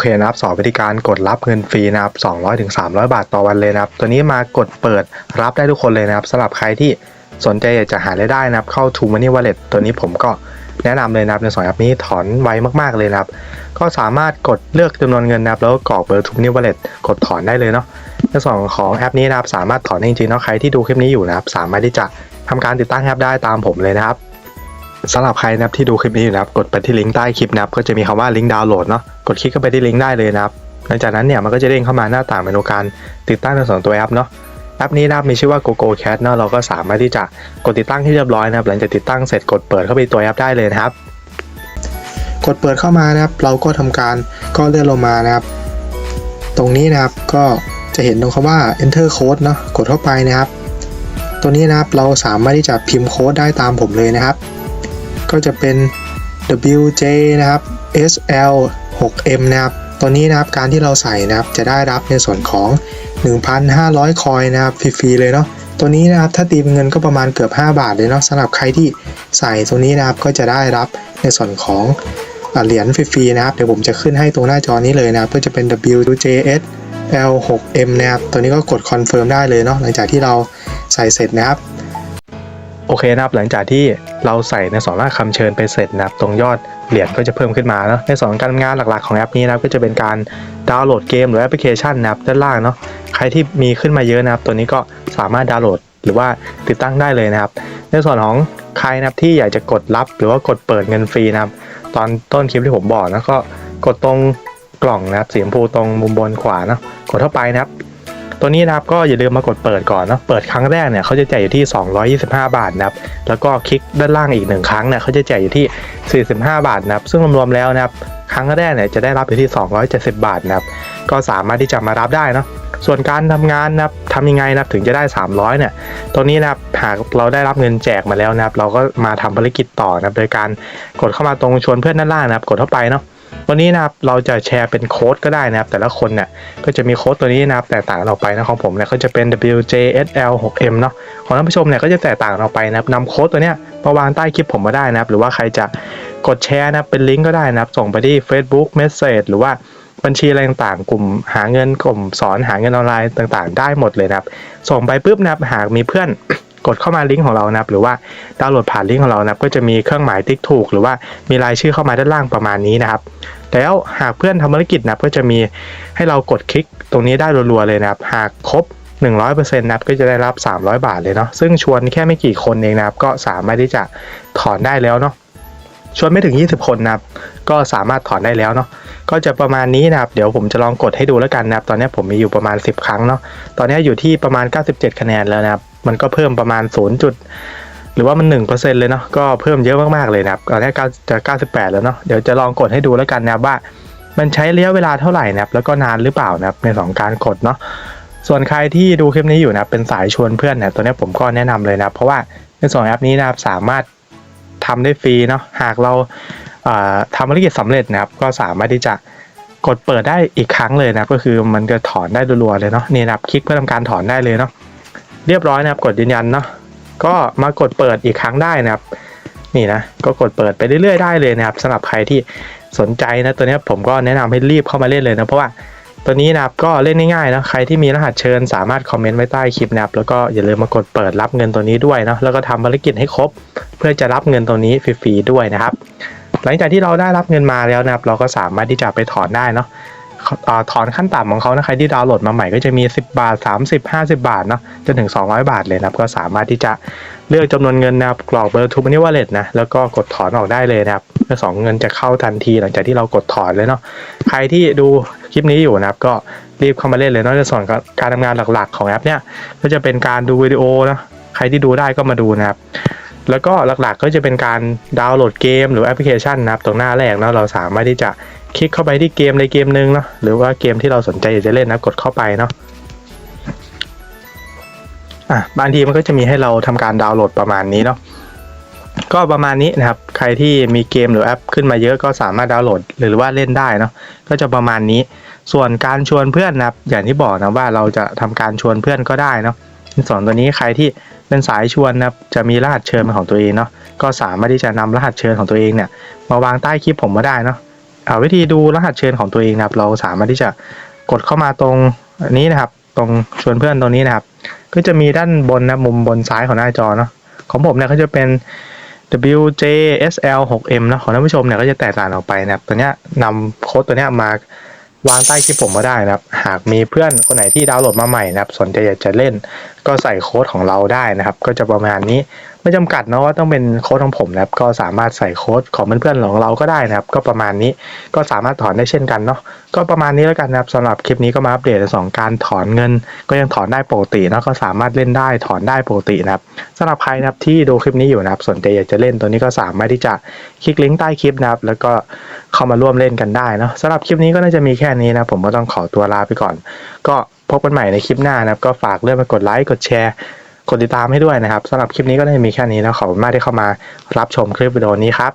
เคนะครับสอนวิธีการกดรับเงินฟรีนะครับ200ถึง300 บาทต่อวันเลยนะครับ ตัวนี้มากดเปิดรับได้ทุกคนเลยนะครับสำหรับใครที่สนใจอยากจะหารายได้นะครับ เข้า t ู Money Wallet ตัวนี้ผมก็แนะนำเลยนะครับในสองแอปนี้ถอนไวมากๆเลยนะครับ ก็สามารถกดเลือกจำนวนเงินนะครับ แล้วก็กรอกเบอร์ t ู Money Wallet กดถอนได้เลยเนาะในส่วนของแอปนี้นะครับสามารถถอนได้จริงๆเนาะใครที่ดูคลิปนี้อยู่นะครับ สามารถที่จะทำการติดตั้งแอปได้ตามผมเลยนะครับ สำหรับใครนะครับที่ดูคลิปนี้อยู่นะครับ กดไปที่ลิงก์ใต้คลิปนะครับ ก็จะมีคำว่าลิงก์ดาวน์โหลดเนาะ กดคลิกเข้าไปที่ลิงก์ได้เลยนะครับ หลังจากนั้นเนี่ยมันก็จะเด้งเข้ามาหน้าต่างเมนูการติดตั้งในส่วนตัวแอปเนาะ แอปนี้นะครับมีชื่อว่า GoGo Cat เนาะ เราก็สามารถที่จะกดติดตั้งที่เรียบร้อยนะครับ หลังจากติดตั้งเสร็จกดเปิดเข้าไปตัวแอปได้เลยนะครับ กดเปิดเข้ามานะครับ เราก็ทำการก็เลื่อนลงมานะครับ ตรงนี้นะครับก็จะเห็นตรงคำว่า enter code เนาะ กดเข้าไปนะครับ ตัวนี้นะครับเราสามารถที่จะพิมพ์โค้ดได้ตามผมเลยนะครับ ก็จะเป็น WJ นะครับ SL 6M นะครับตัวนี้นะครับการที่เราใส่นะครับจะได้รับในส่วนของ 1,500 คอยนะครับฟรีๆเลยเนาะตัวนี้นะครับถ้าตีเป็นเงินก็ประมาณเกือบ 5 บาทเลยเนาะสำหรับใครที่ใส่ตัวนี้นะครับก็จะได้รับในส่วนของอเหรียญฟรีๆนะครับเดี๋ยวผมจะขึ้นให้ตรงหน้าจอนี้เลยนะครับก็จะเป็น WJS L6M นะครับตัวนี้ก็กดคอนเฟิร์มได้เลยเนาะหลังจากที่เราใส่เสร็จนะครับ โอเคนะครับหลังจากที่เราใส่ในสองรากคำเชิญไปเสร็จนะครับตรงยอดเหรียญก็จะเพิ่มขึ้นมาเนาะในส่วนของการงานหลักๆของแอปนี้นะครับก็จะเป็นการดาวน์โหลดเกมหรือแอปพลิเคชันนะครับด้านล่างเนาะใครที่มีขึ้นมาเยอะนะครับตัวนี้ก็สามารถดาวน์โหลดหรือว่าติดตั้งได้เลยนะครับ ในส่วนของใครนะครับที่อยากจะกดรับหรือว่ากดเปิดเงินฟรีนะครับ ตอนต้นคลิปที่ผมบอกนะก็กดตรงกล่องนะครับสีชมพูตรงมุมบนขวาเนาะกดเข้าไปนะครับ ตัวนี้นะครับก็อย่าลืมมากดเปิดก่อนเนาะเปิดครั้งแรกเนี่ยเขาจะจ่ายอยู่ที่ 225 บาทนะครับแล้วก็คลิกด้านล่างอีกหนึ่งครั้งเนี่ยเขาจะจ่ายอยู่ที่ 45 บาทนะครับซึ่งรวมๆแล้วนะครับครั้งแรกเนี่ยจะได้รับอยู่ที่ 270 บาทนะครับก็สามารถที่จะมารับได้เนาะส่วนการทำงานนะครับทำยังไงนะครับถึงจะได้ 300เนี่ยตัวนี้นะครับหากเราได้รับเงินแจกมาแล้วนะครับเราก็มาทำภารกิจต่อนะครับโดยการกดเข้ามาตรงชวนเพื่อนด้านล่างนะครับกดเข้าไปเนาะ ตัวนี้นะครับเราจะแชร์เป็นโค้ดก็ได้นะครับ แต่ละคนเนี่ยก็จะมีโค้ดตัวนี้นะครับแตกต่างกันออกไปนะของผมเนี่ยก็จะเป็น WJSL6M เนาะของท่านผู้ชมเนี่ยก็จะแตกต่างกันออกไปนะครับนำโค้ดตัวเนี้ยมาวางใต้คลิปผมมาได้นะครับ หรือว่าใครจะกดแชร์นะเป็นลิงก์ก็ได้นะครับ ส่งไปที่ Facebook Message หรือว่าบัญชีอะไรต่างๆ กลุ่มหาเงินกลุ่มสอนหาเงินออนไลน์ต่างๆ ได้หมดเลยนะครับ ส่งไปปุ๊บนะครับหากมีเพื่อน กดเข้ามาลิงก์ของเรานะครับหรือว่าดาวน์โหลดผ่านลิงก์ของเรานะครับก็จะมีเครื่องหมายติ๊กถูก หรือว่ามีรายชื่อเข้ามาด้านล่างประมาณนี้นะครับแล้วหากเพื่อนทำภารกิจนะครับก็จะมีให้เรากดคลิกตรงนี้ได้รัวๆเลยนะครับหากครบ100%นะครับก็จะได้รับ 300 บาทเลยเนาะซึ่งชวนแค่ไม่กี่คนเองนะครับก็สามารถที่จะถอนได้แล้วเนาะชวนไม่ถึง 20 คนนะครับ ก็สามารถถอนได้แล้วเนาะ ก็จะประมาณนี้นะครับ เดี๋ยวผมจะลองกดให้ดูแล้วกันนะครับ ตอนนี้ผมมีอยู่ประมาณ 10 ครั้งเนาะ ตอนนี้อยู่ที่ประมาณ 97 คะแนนแล้วนะครับ มันก็เพิ่มประมาณ 0. จุด หรือว่ามัน 1%เลยเนาะก็เพิ่มเยอะมากๆเลยนะครับตอนนี้จะ 98 แล้วเนาะเดี๋ยวจะลองกดให้ดูแล้วกันนะครับว่า มันใช้ระยะเวลาเท่าไหร่นะครับแล้วก็นานหรือเปล่านะครับในสองการกดเนาะส่วนใครที่ดูคลิปนี้อยู่นะเป็นสายชวนเพื่อนเนี่ยตัวนี้ผมก็แนะนำเลยนะเพราะว่าในสองแอปนี้นะครับสามารถทำได้ฟรีเนาะหากเราทำภารกิจสำเร็จนะครับก็สามารถที่จะกดเปิดได้อีกครั้งเลยนะก็คือมันจะถอนได้รัวๆเลยเนาะนี่นะครับคลิกเพื่อทำการถอนได้เลยเนาะ เรียบร้อยนะครับกดยืนยันเนาะก็มากดเปิดอีกครั้งได้นะครับ นี่นะก็กดเปิดไปเรื่อยๆได้เลยนะครับสำหรับใครที่สนใจนะตัวนี้ผมก็แนะนำให้รีบเข้ามาเล่นเลยนะเพราะว่าตัวนี้นะครับก็เล่นง่ายๆนะใครที่มีรหัสเชิญสามารถคอมเมนต์ไว้ใต้คลิปนะครับแล้วก็อย่าลืมมากดเปิดรับเงินตัวนี้ด้วยเนาะแล้วก็ทำภารกิจให้ครบ เพื่อจะรับเงินตัวนี้ฟรีๆด้วยนะครับ หลังจากที่เราได้รับเงินมาแล้วนะครับ เราก็สามารถที่จะไปถอนได้เนาะ ถอนขั้นต่ำของเขานะใครที่ดาวน์โหลดมาใหม่ก็จะมี 10 บาท 30 50 บาทเนาะจนถึง 200 บาทเลยนะครับ ก็สามารถที่จะเลือกจำนวนเงินนะครับกรอกเบอร์ทูมันนี่วอลเล็ตนะแล้วก็กดถอนออกได้เลยนะครับเพื่อสองเงินจะเข้าทันทีหลังจากที่เรากดถอนเลยเนาะใครที่ดูคลิปนี้อยู่นะครับก็รีบเข้ามาเล่นเลยเนาะในส่วนการทำงานหลักๆของแอปเนี่ยก็จะเป็นการดูวิดีโอนะใครที่ดูได้ก็มาดูนะครับแล้วก็หลักๆก็จะเป็นการดาวน์โหลดเกมหรือแอปพลิเคชันนะครับตรงหน้าแรกเนาะเราสามารถที่จะ คลิกเข้าไปที่เกมในเกมหนึ่งเนาะหรือว่าเกมที่เราสนใจอยากจะเล่นนะกดเข้าไปเนาะอะบางทีมันก็จะมีให้เราทำการดาวน์โหลดประมาณนี้เนาะก็ประมาณนี้นะครับ ใครที่มีเกมหรือแอปขึ้นมาเยอะก็สามารถดาวน์โหลดหรือว่าเล่นได้เนาะก็จะประมาณนี้ ส่วนการชวนเพื่อนนะครับอย่างที่บอกนะว่าเราจะทำการชวนเพื่อนก็ได้เนาะส่วนตัวนี้ใครที่เป็นสายชวนนะครับจะมีรหัสเชิญของตัวเองเนาะก็สามารถที่จะนำรหัสเชิญของตัวเองเนี่ยมาวางใต้คลิปผมมาได้เนาะ วิธีดูรหัสเชิญของตัวเองนะครับ เราสามารถที่จะกดเข้ามาตรงนนี้นะครับ ตรงชวนเพื่อนตรงนี้นะครับ ก็จะมีด้านบนนะมุมบนซ้ายของหน้าจอเนาะของผมเนี่ยก็จะเป็น WJSL 6M นะของท่านผู้ชมเนี่ยก็จะแตกต่างออกไปนะครับ ตัวเนี้ยนำโค้ดตัวเนี้ยมาวางใต้คลิปผมก็ได้นะครับ หากมีเพื่อนคนไหนที่ดาวน์โหลดมาใหม่นะครับ สนใจอยากจะเล่นก็ใส่โค้ดของเราได้นะครับ ก็จะประมาณนี้ ไม่จำกัดนะว่าต้องเป็นโค้ดของผมนะครับ ก็สามารถใส่โค้ดของเพื่อนๆของเราก็ได้นะครับ ก็ประมาณนี้ก็สามารถถอนได้เช่นกันเนาะก็ประมาณนี้แล้วกันนะครับสำหรับคลิปนี้ก็มาอัปเดตสองการถอนเงิน ก็ยังถอนได้ปกตินะก็สามารถเล่นได้ถอนได้ปกตินะครับสำหรับใครนะครับที่ดูคลิปนี้อยู่นะครับสนใจอยากจะเล่นตัวนี้ก็สามารถที่จะคลิกลิงก์ใต้คลิปนะครับ แล้วก็เข้ามาร่วมเล่นกันได้เนาะสำหรับคลิปนี้ก็น่าจะมีแค่นี้นะผมก็ต้องขอตัวลาไปก่อน ก็พบกันใหม่ในคลิปหน้านะครับ ก็ฝากเรื่องมากดไลค์กดแชร์ กดติดตามให้ด้วยนะครับสำหรับคลิปนี้ก็น่าจะมีแค่นี้นะขอบคุณมากที่เข้ามารับชมคลิปวิดีโอนี้ครับ